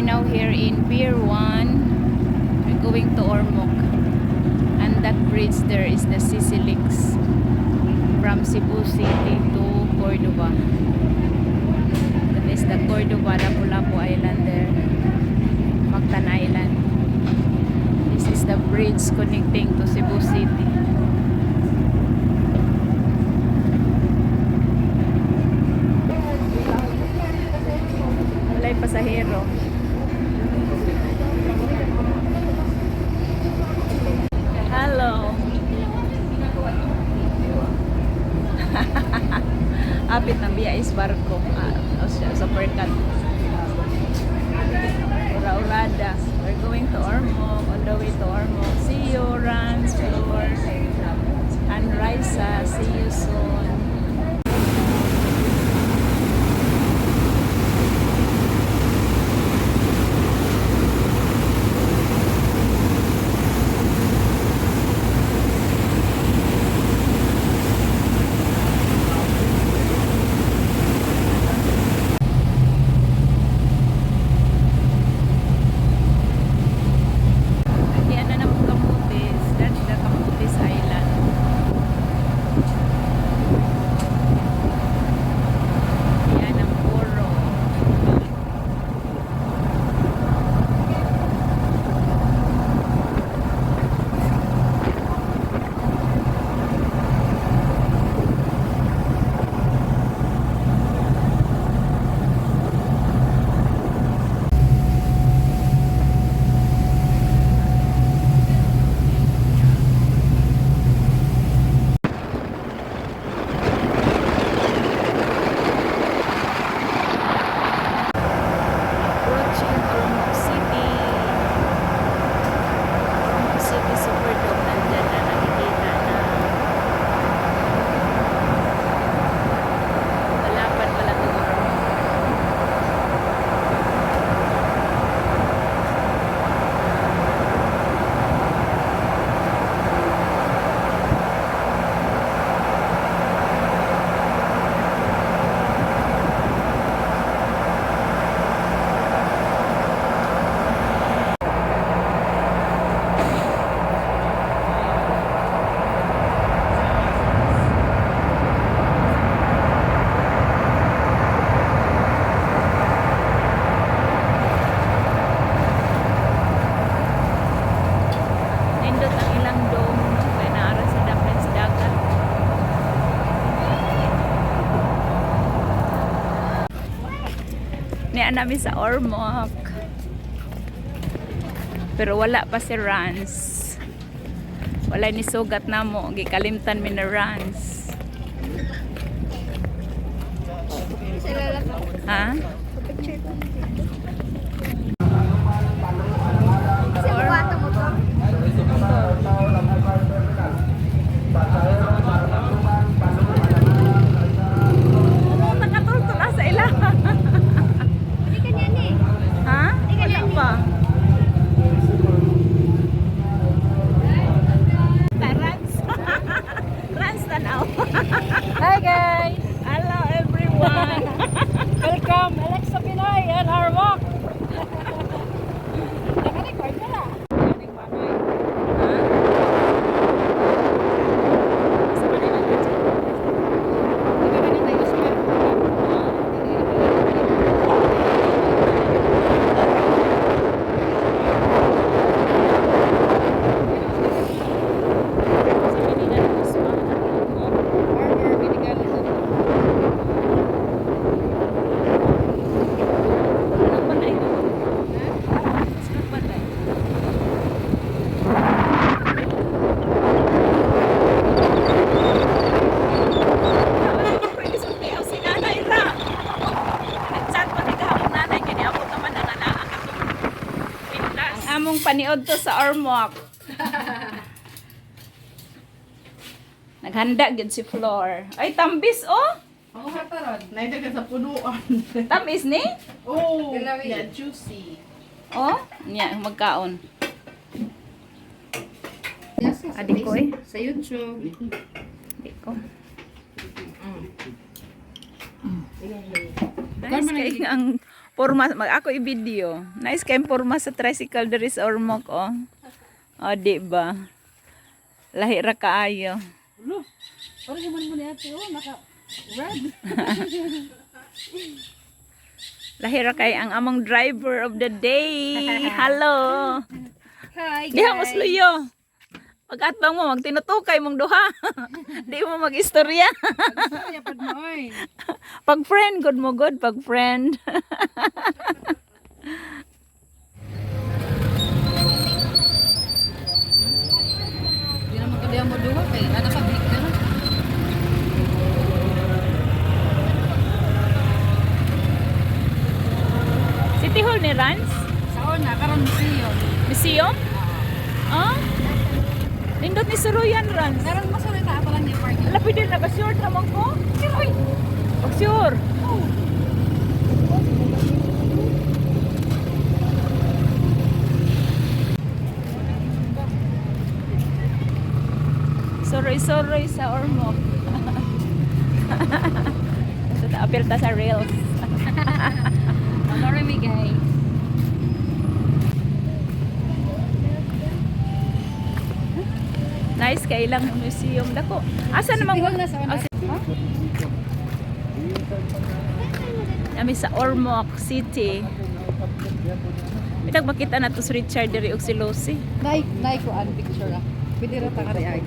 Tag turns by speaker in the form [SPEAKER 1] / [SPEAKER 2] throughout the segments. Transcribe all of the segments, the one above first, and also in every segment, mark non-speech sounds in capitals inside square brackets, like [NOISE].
[SPEAKER 1] are now here in Pier 1. We're going to Ormoc. And that bridge there is the Sisilix from Cebu City to Cordoba. That is the Cordoba Lapu-Lapu Island there. Mactan Island. This is the bridge connecting to Cebu City. Niya namin sa Ormoc. Pero wala pa si Rans. Wala ni sugat na mo. Gikalimtan mi na Rans. Ha? Ano nakatulto na sa ila? ha? Wala pa. Rans. Rans tanaw.
[SPEAKER 2] Hi guys!
[SPEAKER 1] Hello everyone.
[SPEAKER 2] Welcome Alexa Pinoy and our walk! Naka-record na lang.
[SPEAKER 1] Paniod to sa Ormoc. [LAUGHS] Naghanda gid si Flor. Ay tambis oh.
[SPEAKER 2] Ako hataran. Naida ka sa punuan. [LAUGHS]
[SPEAKER 1] Tamis ni?
[SPEAKER 2] oh! Yeah, juicy.
[SPEAKER 1] Oh, nya magkaon. Adik ko eh.
[SPEAKER 2] Sa YouTube.
[SPEAKER 1] Adik ko.
[SPEAKER 2] Mm.
[SPEAKER 1] Nice kay ang Porma, mag ako i-video. Nice kayong porma sa tricycle there is ormok, oh. O, di ba? Lahi ra kaayo.
[SPEAKER 2] Ulo, parang naman mo niya ate, oh, naka red. [LAUGHS]
[SPEAKER 1] Lahi ra kay ang among driver of the day. [LAUGHS] Hello.
[SPEAKER 2] Hi
[SPEAKER 1] Diha mo sluyo. Pag-atbang mo, magtinutukay mong duha. [LAUGHS] Di mo mag-istorya.
[SPEAKER 2] Kaya pad mo oy.
[SPEAKER 1] Pag friend, good mo good. Pag [LAUGHS] Suruyan Rans.
[SPEAKER 2] Karon masulay ta pa lang ni parking.
[SPEAKER 1] Lapid din naka-sure naman ko. Kiroy. Pag sure. Soroy-soroy sa Ormoc. so, [LAUGHS] apil ta sa rails. Nice kay ilang museum dako. Asa naman si- Kami sa Ormoc City. Bitag makita na to si Richard diri og si Lucy.
[SPEAKER 2] Nay, nay ko an picture ah. Pwede ra ta kari ay.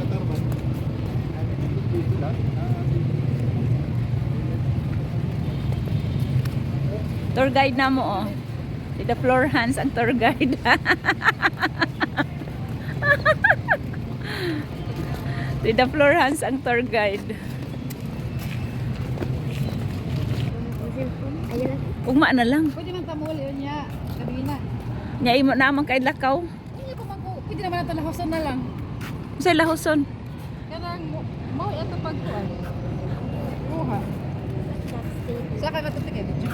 [SPEAKER 1] Tour guide na mo oh. Si the floor hands ang tour guide. [LAUGHS] si the floor hands ang tour guide. Ugma na lang.
[SPEAKER 2] Pwede man ta mo ulit niya. Kabina.
[SPEAKER 1] Nya imo naman kay lakaw.
[SPEAKER 2] Hindi ko magko. Pwede naman nato lahosan na lang.
[SPEAKER 1] Sa lahoson.
[SPEAKER 2] Kanang mo ito pagkuan. Kuha. Sa ka matutik eh. video.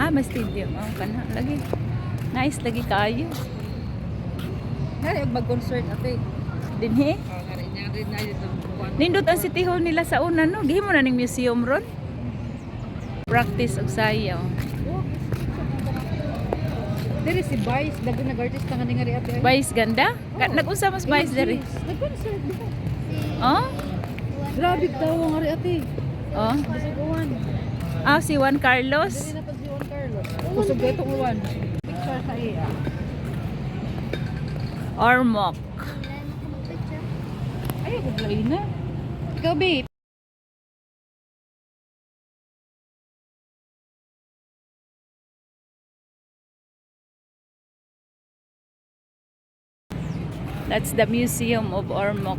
[SPEAKER 1] Ah, may stadium. Oh, kana lagi. Nice lagi kayo.
[SPEAKER 2] Nari og mag-concert ate.
[SPEAKER 1] Dinhi.
[SPEAKER 2] Oh.
[SPEAKER 1] Nindot ang City Hall nila sa una no. Gihimo na ning museum ron. Practice og sayaw.
[SPEAKER 2] Diri si Vice, dago nag-artist nga ni nga ri ate.
[SPEAKER 1] Vice ganda?
[SPEAKER 2] Oo.
[SPEAKER 1] Nag-unsa mas Vice diri?
[SPEAKER 2] Nag-concert diba?
[SPEAKER 1] Oh?
[SPEAKER 2] Grabe daw nga ri ate.
[SPEAKER 1] Oh. Ah, si Juan Carlos.
[SPEAKER 2] Dili na pa si Juan Carlos. Kusog ito uwan. Picture sa iya.
[SPEAKER 1] Ormoc.
[SPEAKER 2] Ay, ako blay na. Ikaw, babe.
[SPEAKER 1] That's the Museum of Ormoc.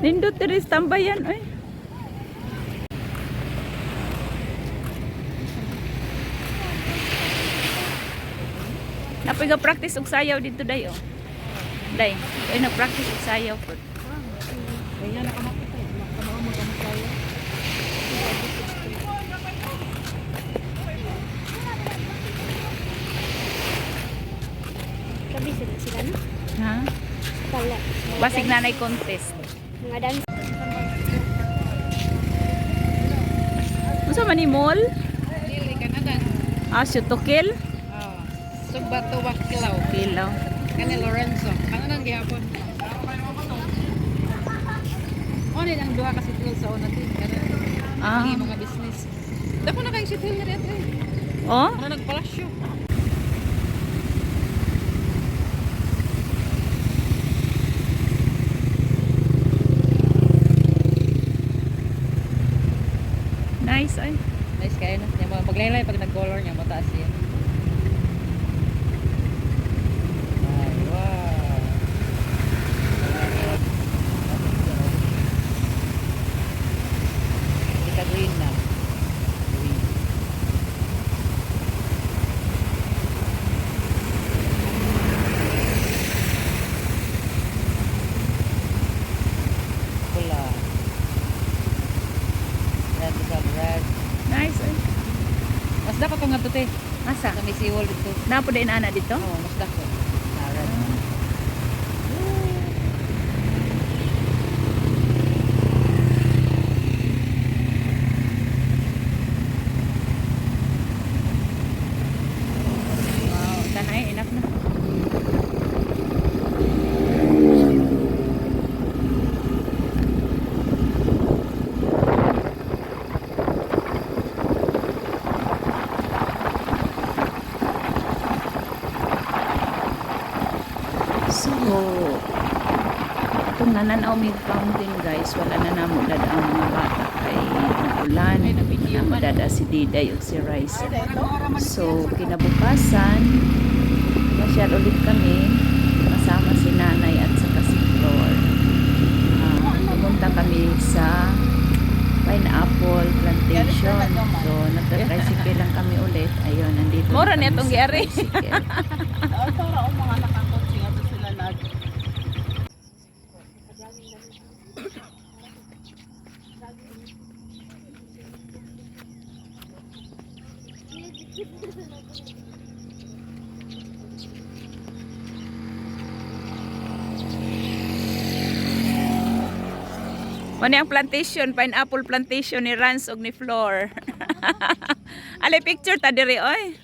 [SPEAKER 1] Nindot diri sa tambayan oy. Napiga practice og sayaw dito day oh. Day, ay nag-practice og sayaw po.
[SPEAKER 2] Kaya nakamakita eh. Kamao mo kamo tayo.
[SPEAKER 3] Gabi sila sila no?
[SPEAKER 1] Ha?
[SPEAKER 3] Pala.
[SPEAKER 1] Basig nanay contest.
[SPEAKER 3] Mga dance.
[SPEAKER 1] Unsa man ni mall?
[SPEAKER 2] Dili ka na dan.
[SPEAKER 1] Ah.
[SPEAKER 2] Oh. Sugbato Wakilaw.
[SPEAKER 1] Kilaw.
[SPEAKER 2] Kani Lorenzo. Ano nang gihapon? Ano nang duha ka sitil sa una din.
[SPEAKER 1] Ah.
[SPEAKER 2] Ang mga business. Dako na kay sitil ni ate.
[SPEAKER 1] Oh?
[SPEAKER 2] Ano nagpalasyo?
[SPEAKER 1] Nice ay.
[SPEAKER 2] Nice kayo na. Yung mga paglaylay pag nag-color niya, mataas yan. Ay, wow. Hindi ka green na. Green. Pula. Red is on red.
[SPEAKER 1] Nice ay.
[SPEAKER 2] Mas dapat nga to te.
[SPEAKER 1] Asa?
[SPEAKER 2] Sa may siwol dito.
[SPEAKER 1] Napo din ana dito?
[SPEAKER 2] Oo, mas dapat. Ah, red.
[SPEAKER 1] Tanaw mi fountain guys. Wala na namo dad ang mga bata kay ulan. Na madada si Diday ug si Rice. So kinabukasan masyal ulit kami. Kasama si nanay at saka si Flor. Ah, pumunta kami sa pineapple plantation. So nagta-tricycle lang kami ulit. Ayun nandito na
[SPEAKER 2] Mura
[SPEAKER 1] kami
[SPEAKER 2] niya tong [LAUGHS]
[SPEAKER 1] sa
[SPEAKER 2] gyari.
[SPEAKER 1] tricycle.
[SPEAKER 4] Oh, para o mga nakakotse nga to sila nag
[SPEAKER 1] Mani ang plantation, pineapple plantation ni Rans ug ni Flor. [LAUGHS] Ale picture ta diri oy.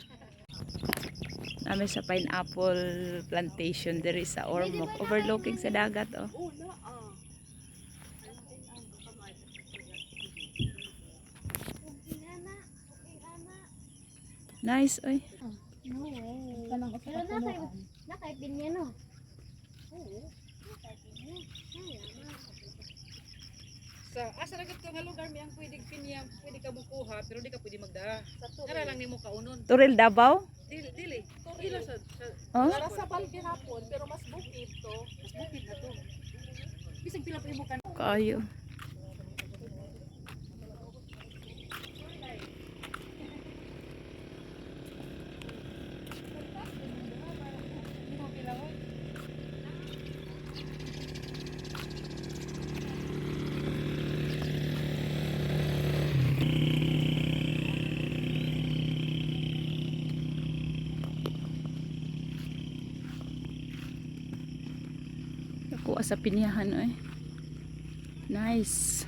[SPEAKER 1] Nami sa pineapple plantation diri sa Ormoc, overlooking sa dagat oh. Nice oy.
[SPEAKER 3] No way. Pero na kay na kay pinya no.
[SPEAKER 2] Sa asa ra gid ko nga lugar mi ang pwede pinya, pwede ka mukuha pero di ka pwede magda. Ara lang nimo kaunon.
[SPEAKER 1] Turil Davao?
[SPEAKER 2] Dili dili. Ilo sa, sa
[SPEAKER 1] Oh?
[SPEAKER 4] Para sa balde hapon pero mas bukid to.
[SPEAKER 2] mas bukid na to. Bisag pila pa imo kan.
[SPEAKER 1] Kayo. Sa pinyahan oy. Nice.